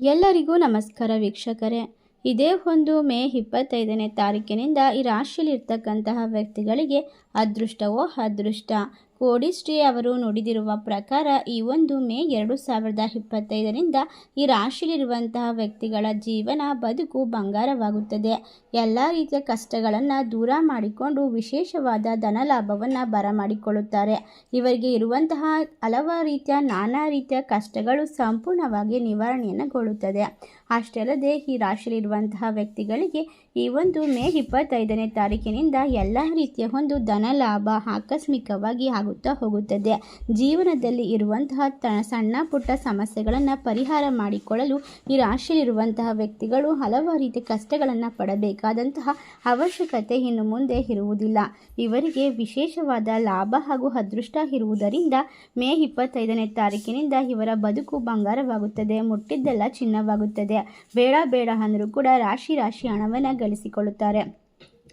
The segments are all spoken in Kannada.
ಎಲ್ಲರಿಗೂ ನಮಸ್ಕಾರ ವೀಕ್ಷಕರೇ. ಇದೇ ಒಂದು ಮೇ ಇಪ್ಪತ್ತೈದನೇ ತಾರೀಕಿನಿಂದ ಈ ರಾಶಿಯಲ್ಲಿರ್ತಕ್ಕಂತಹ ವ್ಯಕ್ತಿಗಳಿಗೆ ಅದೃಷ್ಟವೋ ಅದೃಷ್ಟ. ಕೋಡಿಶ್ರೀ ಅವರು ನುಡಿದಿರುವ ಪ್ರಕಾರ, ಈ ಒಂದು ಮೇ ಎರಡು ಸಾವಿರದ ಇಪ್ಪತ್ತೈದರಿಂದ ಈ ರಾಶಿಯಲ್ಲಿರುವಂತಹ ವ್ಯಕ್ತಿಗಳ ಜೀವನ ಬದುಕು ಬಂಗಾರವಾಗುತ್ತದೆ. ಎಲ್ಲ ರೀತಿಯ ಕಷ್ಟಗಳನ್ನು ದೂರ ಮಾಡಿಕೊಂಡು ವಿಶೇಷವಾದ ಧನಲಾಭವನ್ನು ಬರಮಾಡಿಕೊಳ್ಳುತ್ತಾರೆ. ಇವರಿಗೆ ಇರುವಂತಹ ಹಲವಾರು ರೀತಿಯ ನಾನಾ ರೀತಿಯ ಕಷ್ಟಗಳು ಸಂಪೂರ್ಣವಾಗಿ ನಿವಾರಣೆಯನ್ನುಗೊಳ್ಳುತ್ತದೆ ಅಷ್ಟಲ್ಲದೆ ಈ ರಾಶಿಯಲ್ಲಿರುವಂತಹ ವ್ಯಕ್ತಿಗಳಿಗೆ ಈ ಒಂದು ಮೇ ಇಪ್ಪತ್ತೈದನೇ ತಾರೀಕಿನಿಂದ ಎಲ್ಲ ರೀತಿಯ ಒಂದು ಧನಲಾಭ ಆಕಸ್ಮಿಕವಾಗಿ ಆಗುತ್ತಾ ಹೋಗುತ್ತದೆ. ಜೀವನದಲ್ಲಿ ಇರುವಂತಹ ಸಣ್ಣ ಪುಟ್ಟ ಸಮಸ್ಯೆಗಳನ್ನು ಪರಿಹಾರ ಮಾಡಿಕೊಳ್ಳಲು ಈ ರಾಶಿಯಲ್ಲಿರುವಂತಹ ವ್ಯಕ್ತಿಗಳು ಹಲವಾರು ರೀತಿಯ ಕಷ್ಟಗಳನ್ನು ಪಡಬೇಕಾದಂತಹ ಅವಶ್ಯಕತೆ ಇನ್ನು ಮುಂದೆ ಇರುವುದಿಲ್ಲ. ಇವರಿಗೆ ವಿಶೇಷವಾದ ಲಾಭ ಹಾಗೂ ಅದೃಷ್ಟ ಇರುವುದರಿಂದ ಮೇ ಇಪ್ಪತ್ತೈದನೇ ತಾರೀಕಿನಿಂದ ಇವರ ಬದುಕು ಬಂಗಾರವಾಗುತ್ತದೆ, ಮುಟ್ಟಿದ್ದೆಲ್ಲ ಚಿನ್ನವಾಗುತ್ತದೆ. ಬೇಡ ಬೇಡ ಅಂದರೂ ಕೂಡ ರಾಶಿ ರಾಶಿ ಹಣವನ್ನು ಗಳಿಸಿಕೊಳ್ಳುತ್ತಾರೆ.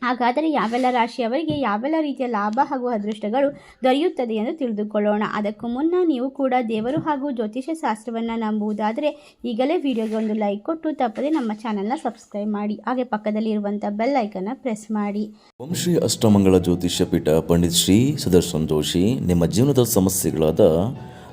ಹಾಗಾದರೆ ಯಾವೆಲ್ಲ ರಾಶಿಯವರಿಗೆ ಯಾವೆಲ್ಲ ರೀತಿಯ ಲಾಭ ಹಾಗೂ ಅದೃಷ್ಟಗಳು ದೊರೆಯುತ್ತದೆ ಎಂದು ತಿಳಿದುಕೊಳ್ಳೋಣ. ಅದಕ್ಕೂ ಮುನ್ನ ನೀವು ಕೂಡ ದೇವರು ಹಾಗೂ ಜ್ಯೋತಿಷ್ಯ ಶಾಸ್ತ್ರವನ್ನು ನಂಬುವುದಾದರೆ ಈಗಲೇ ವಿಡಿಯೋಗೆ ಒಂದು ಲೈಕ್ ಕೊಟ್ಟು ತಪ್ಪದೆ ನಮ್ಮ ಚಾನಲ್ನ ಸಬ್ಸ್ಕ್ರೈಬ್ ಮಾಡಿ. ಹಾಗೆ ಪಕ್ಕದಲ್ಲಿ ಇರುವಂಥ ಬೆಲ್ ಐಕನ್ನ ಪ್ರೆಸ್ ಮಾಡಿ. ಓಂ ಶ್ರೀ ಅಷ್ಟಮಂಗಳ ಜ್ಯೋತಿಷ್ಯ ಪೀಠ, ಪಂಡಿತ್ ಶ್ರೀ ಸುದರ್ಶನ್ ಜೋಶಿ, ನಿಮ್ಮ ಜೀವನದ ಸಮಸ್ಯೆಗಳಾದ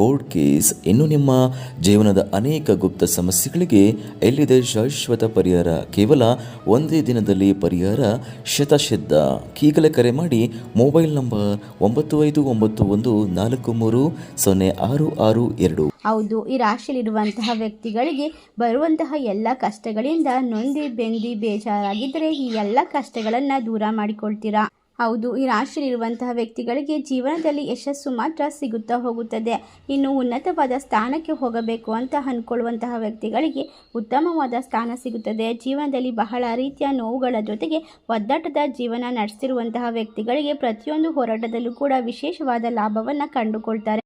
ಕೋರ್ಟ್ ಕೇಸ್ ಇನ್ನು ನಿಮ್ಮ ಜೀವನದ ಅನೇಕ ಗುಪ್ತ ಸಮಸ್ಯೆಗಳಿಗೆ ಎಲ್ಲಿದೆ ಶಾಶ್ವತ ಪರಿಹಾರ? ಕೇವಲ ಒಂದೇ ದಿನದಲ್ಲಿ ಪರಿಹಾರ ಶತಸಿದ್ಧ ಈಗಲೇ ಕರೆ ಮಾಡಿ ಮೊಬೈಲ್ ನಂಬರ್ ಒಂಬತ್ತು ಐದು ಒಂಬತ್ತು ಒಂದು ನಾಲ್ಕು ಮೂರು ಸೊನ್ನೆ ಆರು ಆರು ಎರಡು. ಹೌದು, ಈ ರಾಶಿಯಲ್ಲಿರುವಂತಹ ವ್ಯಕ್ತಿಗಳಿಗೆ ಬರುವಂತಹ ಎಲ್ಲ ಕಷ್ಟಗಳಿಂದ ನೊಂದಿ ಬೆಂದಿ ಬೇಜಾರಾಗಿದ್ದರೆ ಈ ಎಲ್ಲ ಕಷ್ಟಗಳನ್ನು ದೂರ ಮಾಡಿಕೊಳ್ತೀರಾ? ಹೌದು, ಈ ರಾಶಿಯಲ್ಲಿರುವಂತಹ ವ್ಯಕ್ತಿಗಳಿಗೆ ಜೀವನದಲ್ಲಿ ಯಶಸ್ಸು ಮಾತ್ರ ಸಿಗುತ್ತಾ ಹೋಗುತ್ತದೆ. ಇನ್ನು ಉನ್ನತವಾದ ಸ್ಥಾನಕ್ಕೆ ಹೋಗಬೇಕು ಅಂತ ಅಂದ್ಕೊಳ್ಳುವಂತಹ ವ್ಯಕ್ತಿಗಳಿಗೆ ಉತ್ತಮವಾದ ಸ್ಥಾನ ಸಿಗುತ್ತದೆ. ಜೀವನದಲ್ಲಿ ಬಹಳ ರೀತಿಯ ನೋವುಗಳ ಜೊತೆಗೆ ಒದ್ದಾಟದ ಜೀವನ ನಡೆಸಿರುವಂತಹ ವ್ಯಕ್ತಿಗಳಿಗೆ ಪ್ರತಿಯೊಂದು ಹೋರಾಟದಲ್ಲೂ ಕೂಡ ವಿಶೇಷವಾದ ಲಾಭವನ್ನು ಕಂಡುಕೊಳ್ತಾರೆ.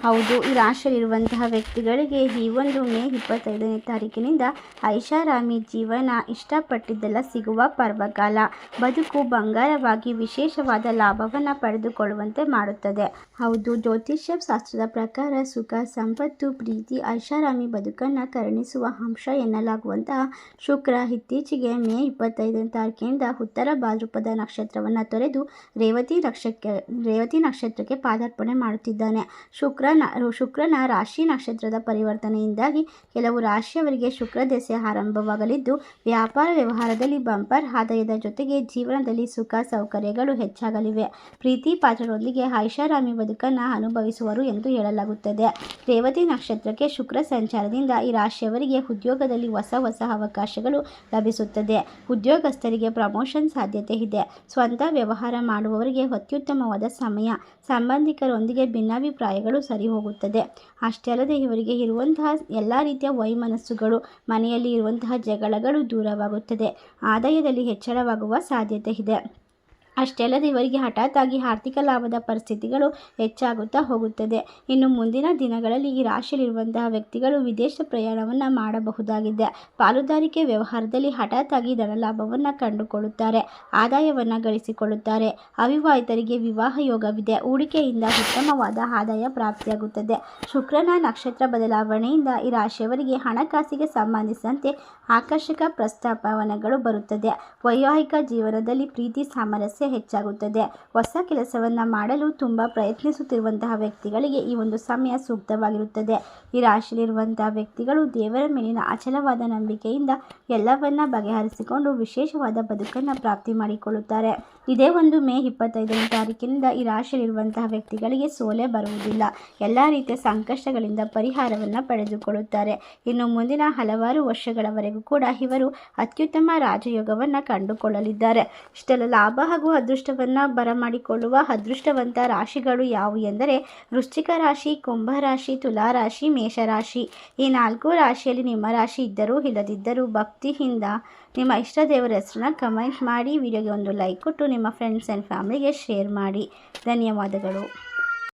ಹೌದು, ಈ ರಾಶಿಯಲ್ಲಿರುವಂತಹ ವ್ಯಕ್ತಿಗಳಿಗೆ ಈ ಒಂದು ಮೇ ಇಪ್ಪತ್ತೈದನೇ ತಾರೀಕಿನಿಂದ ಐಷಾರಾಮಿ ಜೀವನ ಇಷ್ಟಪಟ್ಟಿದ್ದೆಲ್ಲ ಸಿಗುವ ಪರ್ವಕಾಲ. ಬದುಕು ಬಂಗಾರವಾಗಿ ವಿಶೇಷವಾದ ಲಾಭವನ್ನು ಪಡೆದುಕೊಳ್ಳುವಂತೆ ಮಾಡುತ್ತದೆ. ಹೌದು, ಜ್ಯೋತಿಷ್ಯ ಶಾಸ್ತ್ರದ ಪ್ರಕಾರ ಸುಖ, ಸಂಪತ್ತು, ಪ್ರೀತಿ, ಐಷಾರಾಮಿ ಬದುಕನ್ನು ಕರುಣಿಸುವ ಅಂಶ ಎನ್ನಲಾಗುವಂತಹ ಶುಕ್ರ ಇತ್ತೀಚೆಗೆ ಮೇ ಇಪ್ಪತ್ತೈದನೇ ತಾರೀಕಿನಿಂದ ಉತ್ತರ ಬಾಲರೂಪದ ನಕ್ಷತ್ರವನ್ನು ತೊರೆದು ರೇವತಿ ನಕ್ಷಕ್ಕೆ, ರೇವತಿ ನಕ್ಷತ್ರಕ್ಕೆ ಪಾದಾರ್ಪಣೆ ಮಾಡುತ್ತಿದ್ದಾನೆ. ಶುಕ್ರ ಶುಕ್ರನ ರಾಶಿ ನಕ್ಷತ್ರದ ಪರಿವರ್ತನೆಯಿಂದಾಗಿ ಕೆಲವು ರಾಶಿಯವರಿಗೆ ಶುಕ್ರ ದೆಸೆ ಆರಂಭವಾಗಲಿದ್ದು, ವ್ಯಾಪಾರ ವ್ಯವಹಾರದಲ್ಲಿ ಬಂಪರ್ ಆದಾಯದ ಜೊತೆಗೆ ಜೀವನದಲ್ಲಿ ಸುಖ ಸೌಕರ್ಯಗಳು ಹೆಚ್ಚಾಗಲಿವೆ. ಪ್ರೀತಿ ಪಾತ್ರರೊಂದಿಗೆ ಐಷಾರಾಮಿ ಬದುಕನ್ನು ಅನುಭವಿಸುವರು ಎಂದು ಹೇಳಲಾಗುತ್ತದೆ. ರೇವತಿ ನಕ್ಷತ್ರಕ್ಕೆ ಶುಕ್ರ ಸಂಚಾರದಿಂದ ಈ ರಾಶಿಯವರಿಗೆ ಉದ್ಯೋಗದಲ್ಲಿ ಹೊಸ ಹೊಸ ಅವಕಾಶಗಳು ಲಭಿಸುತ್ತದೆ. ಉದ್ಯೋಗಸ್ಥರಿಗೆ ಪ್ರಮೋಷನ್ ಸಾಧ್ಯತೆ ಇದೆ. ಸ್ವಂತ ವ್ಯವಹಾರ ಮಾಡುವವರಿಗೆ ಅತ್ಯುತ್ತಮವಾದ ಸಮಯ. ಸಂಬಂಧಿಕರೊಂದಿಗೆ ಭಿನ್ನಾಭಿಪ್ರಾಯಗಳು ಸರಿ ಹೋಗುತ್ತದೆ ಅಷ್ಟೇ ಅಲ್ಲದೆ ಇವರಿಗೆ ಇರುವಂತಹ ಎಲ್ಲ ರೀತಿಯ ವೈಮನಸ್ಸುಗಳು, ಮನೆಯಲ್ಲಿ ಇರುವಂತಹ ಜಗಳಗಳು ದೂರವಾಗುತ್ತದೆ. ಆದಾಯದಲ್ಲಿ ಹೆಚ್ಚಳವಾಗುವ ಸಾಧ್ಯತೆ ಇದೆ. ಅಷ್ಟೇ ಅಲ್ಲದೆ ಇವರಿಗೆ ಹಠಾತ್ತಾಗಿ ಆರ್ಥಿಕ ಲಾಭದ ಪರಿಸ್ಥಿತಿಗಳು ಹೆಚ್ಚಾಗುತ್ತಾ ಹೋಗುತ್ತದೆ. ಇನ್ನು ಮುಂದಿನ ದಿನಗಳಲ್ಲಿ ಈ ರಾಶಿಯಲ್ಲಿರುವಂತಹ ವ್ಯಕ್ತಿಗಳು ವಿದೇಶ ಪ್ರಯಾಣವನ್ನು ಮಾಡಬಹುದಾಗಿದೆ. ಪಾಲುದಾರಿಕೆ ವ್ಯವಹಾರದಲ್ಲಿ ಹಠಾತ್ತಾಗಿ ಧನಲಾಭವನ್ನು ಕಂಡುಕೊಳ್ಳುತ್ತಾರೆ, ಆದಾಯವನ್ನು ಗಳಿಸಿಕೊಳ್ಳುತ್ತಾರೆ. ಅವಿವಾಹಿತರಿಗೆ ವಿವಾಹ ಯೋಗವಿದೆ. ಹೂಡಿಕೆಯಿಂದ ಉತ್ತಮವಾದ ಆದಾಯ ಪ್ರಾಪ್ತಿಯಾಗುತ್ತದೆ. ಶುಕ್ರನ ನಕ್ಷತ್ರ ಬದಲಾವಣೆಯಿಂದ ಈ ರಾಶಿಯವರಿಗೆ ಹಣಕಾಸಿಗೆ ಸಂಬಂಧಿಸಿದಂತೆ ಆಕರ್ಷಕ ಪ್ರಸ್ತಾಪನೆಗಳು ಬರುತ್ತದೆ. ವೈವಾಹಿಕ ಜೀವನದಲ್ಲಿ ಪ್ರೀತಿ, ಸಾಮರಸ್ಯ ಹೆಚ್ಚಾಗುತ್ತದೆ. ಹೊಸ ಕೆಲಸವನ್ನು ಮಾಡಲು ತುಂಬ ಪ್ರಯತ್ನಿಸುತ್ತಿರುವಂತಹ ವ್ಯಕ್ತಿಗಳಿಗೆ ಈ ಒಂದು ಸಮಯ ಸೂಕ್ತವಾಗಿರುತ್ತದೆ. ಈ ರಾಶಿಯಲ್ಲಿರುವಂತಹ ವ್ಯಕ್ತಿಗಳು ದೇವರ ಮೇಲಿನ ಅಚಲವಾದ ನಂಬಿಕೆಯಿಂದ ಎಲ್ಲವನ್ನ ಬಗೆಹರಿಸಿಕೊಂಡು ವಿಶೇಷವಾದ ಬದುಕನ್ನು ಪ್ರಾಪ್ತಿ ಮಾಡಿಕೊಳ್ಳುತ್ತಾರೆ. ಇದೇ ಒಂದು ಮೇ ಇಪ್ಪತ್ತೈದನೇ ತಾರೀಕಿನಿಂದ ಈ ರಾಶಿಯಲ್ಲಿರುವಂತಹ ವ್ಯಕ್ತಿಗಳಿಗೆ ಸೋಲೆ ಬರುವುದಿಲ್ಲ. ಎಲ್ಲ ರೀತಿಯ ಸಂಕಷ್ಟಗಳಿಂದ ಪರಿಹಾರವನ್ನು ಪಡೆದುಕೊಳ್ಳುತ್ತಾರೆ. ಇನ್ನು ಮುಂದಿನ ಹಲವಾರು ವರ್ಷಗಳವರೆಗೂ ಕೂಡ ಇವರು ಅತ್ಯುತ್ತಮ ರಾಜಯೋಗವನ್ನು ಕಂಡುಕೊಳ್ಳಲಿದ್ದಾರೆ. ಇಷ್ಟೆಲ್ಲ ಲಾಭ ಹಾಗೂ ಅದೃಷ್ಟವನ್ನು ಬರಮಾಡಿಕೊಳ್ಳುವ ಅದೃಷ್ಟವಂತ ರಾಶಿಗಳು ಯಾವುವು ಎಂದರೆ ವೃಶ್ಚಿಕ ರಾಶಿ, ಕುಂಭ ರಾಶಿ, ತುಲಾ ರಾಶಿ ಮೇಷರಾಶಿ ಈ ನಾಲ್ಕು ರಾಶಿಯಲ್ಲಿ ನಿಮ್ಮ ರಾಶಿ ಇದ್ದರೂ ಇಲ್ಲದಿದ್ದರೂ ಭಕ್ತಿಯಿಂದ ನಿಮ್ಮ ಇಷ್ಟ ದೇವರ ಹೆಸರನ್ನ ಕಮೆಂಟ್ ಮಾಡಿ ವಿಡಿಯೋಗೆ ಒಂದು ಲೈಕ್ ಕೊಟ್ಟು ನಿಮ್ಮ ಫ್ರೆಂಡ್ಸ್ ಆ್ಯಂಡ್ ಫ್ಯಾಮಿಲಿಗೆ ಶೇರ್ ಮಾಡಿ. ಧನ್ಯವಾದಗಳು.